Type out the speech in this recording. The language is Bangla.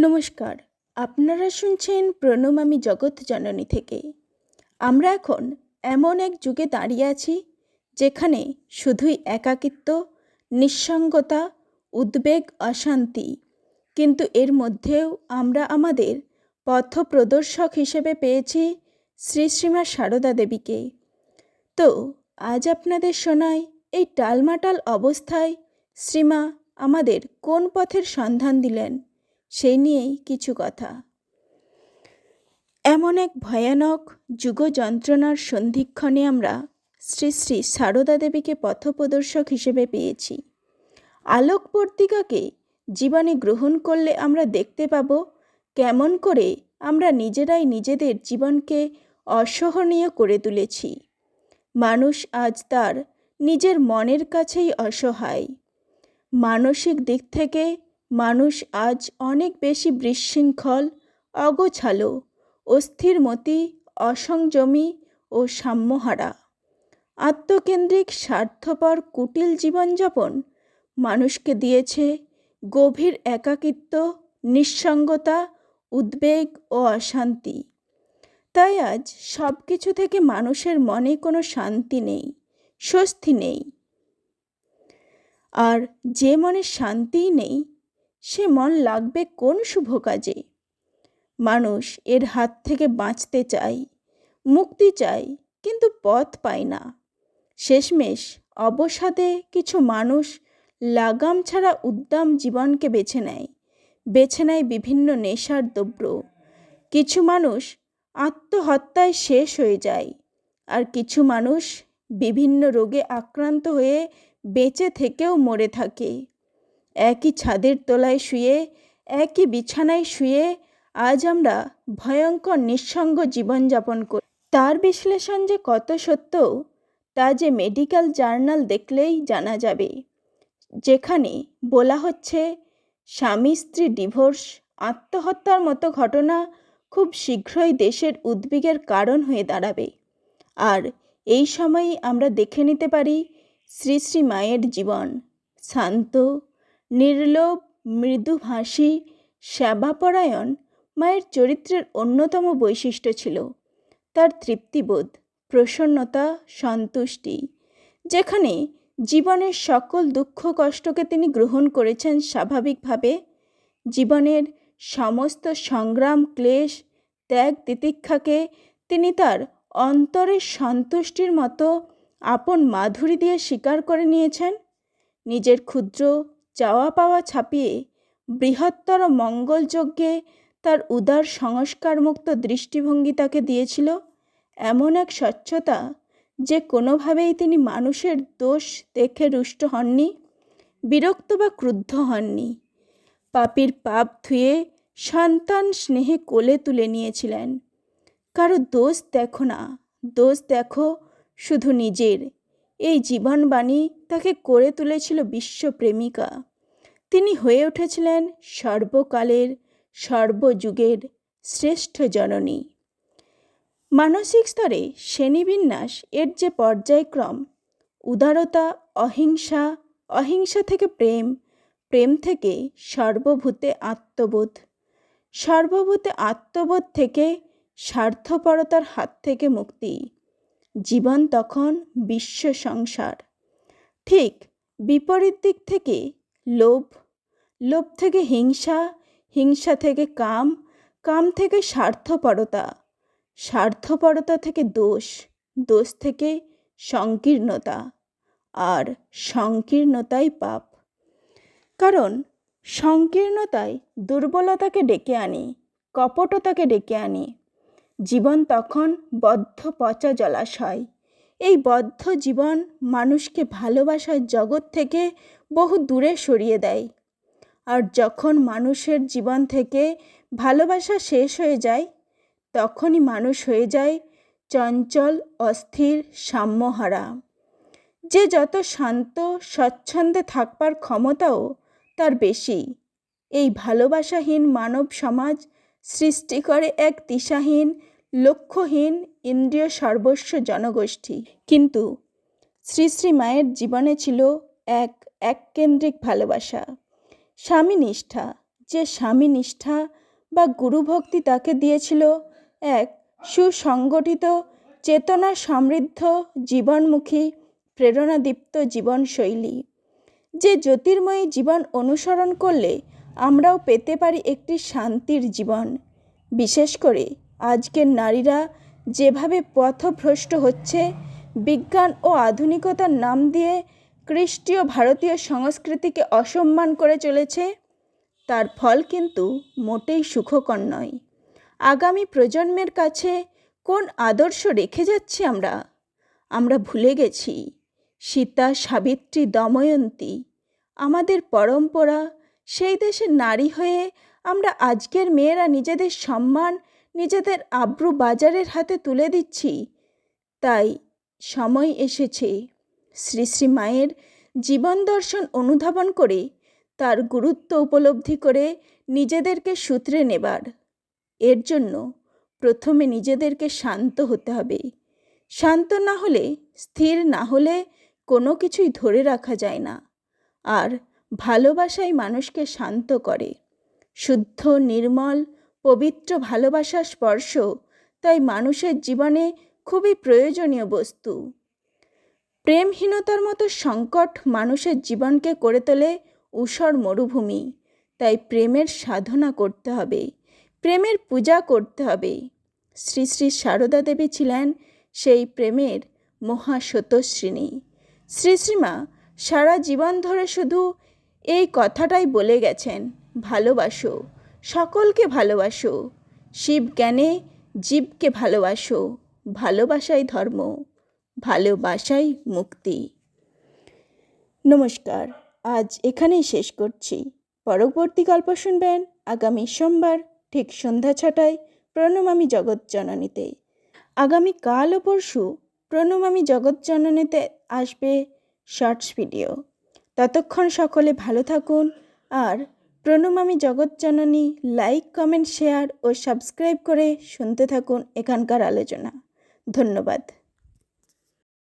নমস্কার। আপনারা শুনছেন প্রণম আমি জগৎ জননী থেকে। আমরা এখন এমন এক যুগে দাঁড়িয়ে আছি, যেখানে শুধুই একাকিত্ব, নিঃসঙ্গতা, উদ্বেগ, অশান্তি। কিন্তু এর মধ্যেও আমরা আমাদের পথ প্রদর্শক হিসেবে পেয়েছি শ্রী শ্রীমা সারদা দেবীকে। তো, আজ আপনাদের শোনায় এই টালমাটাল অবস্থায় শ্রীমা আমাদের কোন পথের সন্ধান দিলেন? সেই নিয়েই কিছু কথা। এমন এক ভয়ানক যুগ যন্ত্রণার সন্ধিক্ষণে আমরা শ্রী শ্রী সারদা দেবীকে পথপ্রদর্শক হিসেবে পেয়েছি। আলোকবর্তিকাকে জীবনে গ্রহণ করলে আমরা দেখতে পাব কেমন করে আমরা নিজেরাই নিজেদের জীবনকে অসহনীয় করে তুলেছি। মানুষ আজ তার নিজের মনের কাছেই অসহায়। মানসিক দিক থেকে মানুষ আজ অনেক বেশি বিশৃঙ্খল, অগোছালো অস্থিরমতি অসংযমী ও সাম্যহারা। আত্মকেন্দ্রিক, স্বার্থপর, কুটিল জীবনযাপন মানুষকে দিয়েছে গভীর একাকিত্ব, নিঃসঙ্গতা, উদ্বেগ ও অশান্তি। তাই আজ সব কিছু থেকে মানুষের মনে কোনো শান্তি নেই, স্বস্তি নেই। আর যে মনে শান্তিই নেই সে মন লাগবে কোন শুভ কাজে? মানুষ এর হাত থেকে বাঁচতে চায়, মুক্তি চায়, কিন্তু পথ পায় না। শেষমেশ অবসাদে কিছু মানুষ লাগাম ছাড়া উদ্দাম জীবনকে বেছে নেয় বেছে নেয় বিভিন্ন নেশার দ্রব্য। কিছু মানুষ আত্মহত্যায় শেষ হয়ে যায়, আর কিছু মানুষ বিভিন্ন রোগে আক্রান্ত হয়ে বেঁচে থেকেও মরে থাকে। একই ছাদের তলায় শুয়ে, একই বিছানায় শুয়ে আজ আমরা ভয়ঙ্কর নিঃসঙ্গ জীবনযাপন করি। তার বিশ্লেষণ যে কত সত্য, তা যে মেডিকেল জার্নাল দেখলেই জানা যাবে। যেখানে বলা হচ্ছে, স্বামী স্ত্রী ডিভোর্স, আত্মহত্যার মতো ঘটনা খুব শীঘ্রই দেশের উদ্বেগের কারণ হয়ে দাঁড়াবে। আর এই সময়েই আমরা দেখে নিতে পারি শ্রী শ্রী মায়ের জীবন। শান্ত নির্লোভ মৃদুভাষী সেবাপরায়ণ মায়ের চরিত্রের অন্যতম বৈশিষ্ট্য ছিল তার তৃপ্তিবোধ, প্রসন্নতা, সন্তুষ্টি, যেখানে জীবনের সকল দুঃখ কষ্টকে তিনি গ্রহণ করেছেন স্বাভাবিকভাবে। জীবনের সমস্ত সংগ্রাম, ক্লেশ, ত্যাগ, তিতিক্ষাকে তিনি তার অন্তরের সন্তুষ্টির মতো আপন মাধুরী দিয়ে স্বীকার করে নিয়েছেন। নিজের ক্ষুদ্র চাওয়া পাওয়া ছাপিয়ে বৃহত্তর মঙ্গলযজ্ঞে তার উদার সংস্কারমুক্ত দৃষ্টিভঙ্গি তাকে দিয়েছিল, এমন এক স্বচ্ছতা যে কোনোভাবেই তিনি মানুষের দোষ দেখে রুষ্ট হননি, বিরক্ত বা ক্রুদ্ধ হননি। পাপির পাপ ধুয়ে সন্তান স্নেহে কোলে তুলে নিয়েছিলেন। কারও দোষ দেখো না, দোষ দেখো শুধু নিজের। এই জীবনবাণী তাকে করে তুলেছিল বিশ্বপ্রেমিকা। তিনি হয়ে উঠেছিলেন সর্বকালের, সর্বযুগের শ্রেষ্ঠ জননী। মানসিক স্তরে শ্রেণীবিন্যাস এর যে পর্যায়ক্রম, উদারতা, অহিংসা অহিংসা থেকে প্রেম প্রেম থেকে সর্বভূতে আত্মবোধ সর্বভূতে আত্মবোধ থেকে স্বার্থপরতার হাত থেকে মুক্তি, জীবন তখন বিশ্ব সংসার। ঠিক বিপরীত দিক থেকে লোভ লোভ থেকে হিংসা হিংসা থেকে কাম কাম থেকে স্বার্থপরতা। স্বার্থপরতা থেকে দোষ দোষ থেকে সংকীর্ণতা। আর সংকীর্ণতাই পাপ। কারণ সংকীর্ণতায় দুর্বলতাকে ডেকে আনি, কপটতাকে ডেকে আনি। জীবন তখন বদ্ধ পচা জলাশয়। এই বদ্ধ জীবন মানুষকে ভালোবাসার জগৎ থেকে বহু দূরে সরিয়ে দেয়। আর যখন মানুষের জীবন থেকে ভালোবাসা শেষ হয়ে যায়, তখনই মানুষ হয়ে যায় চঞ্চল, অস্থির, সাম্যহারা। যে যত শান্ত, স্বচ্ছন্দে থাকবার ক্ষমতাও তার বেশি। এই ভালোবাসাহীন মানব সমাজ সৃষ্টি করে এক দিশাহীন, লক্ষ্যহীন, ইন্দ্রিয় সর্বস্ব জনগোষ্ঠী। কিন্তু শ্রী শ্রী মায়ের জীবনে ছিল এক এককেন্দ্রিক ভালোবাসা। স্বামী নিষ্ঠা যে স্বামী নিষ্ঠা বা গুরুভক্তি তাকে দিয়েছিল এক সুসংগঠিত চেতনা সমৃদ্ধ জীবনমুখী, প্রেরণাদীপ্ত জীবনশৈলী। যে জ্যোতির্ময়ী জীবন অনুসরণ করলে আমরাও পেতে পারি একটি শান্তির জীবন। বিশেষ করে আজকের নারীরা যেভাবে পথভ্রষ্ট হচ্ছে, বিজ্ঞান ও আধুনিকতার নাম দিয়ে খ্রিস্টীয় ভারতীয় সংস্কৃতিকে অসম্মান করে চলেছে, তার ফল কিন্তু মোটেই সুখকর নয়। আগামী প্রজন্মের কাছে কোন আদর্শ রেখে যাচ্ছি আমরা? আমরা ভুলে গেছি, সীতা, সাবিত্রী, দময়ন্তী, আমাদের পরম্পরা, সেই দেশের নারী হয়ে আমরা আজকের মেয়েরা নিজেদের সম্মান, নিজেদের আব্রু বাজারের হাতে তুলে দিচ্ছি, তাই সময় এসেছে। শ্রী শ্রী মায়ের জীবন দর্শন অনুধাবন করে তার গুরুত্ব উপলব্ধি করে নিজেদেরকে সূত্রে নেবার। এর জন্য প্রথমে নিজেদেরকে শান্ত হতে হবে। শান্ত না হলে, স্থির না হলে কোনো কিছুই ধরে রাখা যায় না। আর ভালোবাসাই মানুষকে শান্ত করে। শুদ্ধ, নির্মল, পবিত্র ভালোবাসার স্পর্শ তাই মানুষের জীবনে খুবই প্রয়োজনীয় বস্তু। প্রেমহীনতার মতো সংকট মানুষের জীবনকে করে তোলে ঊষর মরুভূমি। তাই প্রেমের সাধনা করতে হবে, প্রেমের পূজা করতে হবে। শ্রী শ্রী সারদা দেবী ছিলেন সেই প্রেমের মহাসতশ্রিণী শ্রী শ্রীমা সারা জীবন ধরে শুধু এই কথাটাই বলে গেছেন, ভালোবাসো, সকলকে ভালোবাসো শিব জ্ঞানে জীবকে ভালোবাসো, ভালোবাসাই ধর্ম। ভালোবাসাই মুক্তি। নমস্কার, আজ এখানেই শেষ করছি। পরবর্তী গল্প শুনবেন আগামী সোমবার ঠিক সন্ধ্যা ছটায় প্রণমামী জগৎ জননীতে। আগামী কাল ও পরশু প্রণমামী জগৎ জননীতে আসবে শর্টস ভিডিও। ততক্ষণ সকলে ভালো থাকুন আর প্রণমামী জগৎ জননী লাইক, কমেন্ট, শেয়ার ও সাবস্ক্রাইব করে শুনতে থাকুন এখানকার আলোচনা। ধন্যবাদ।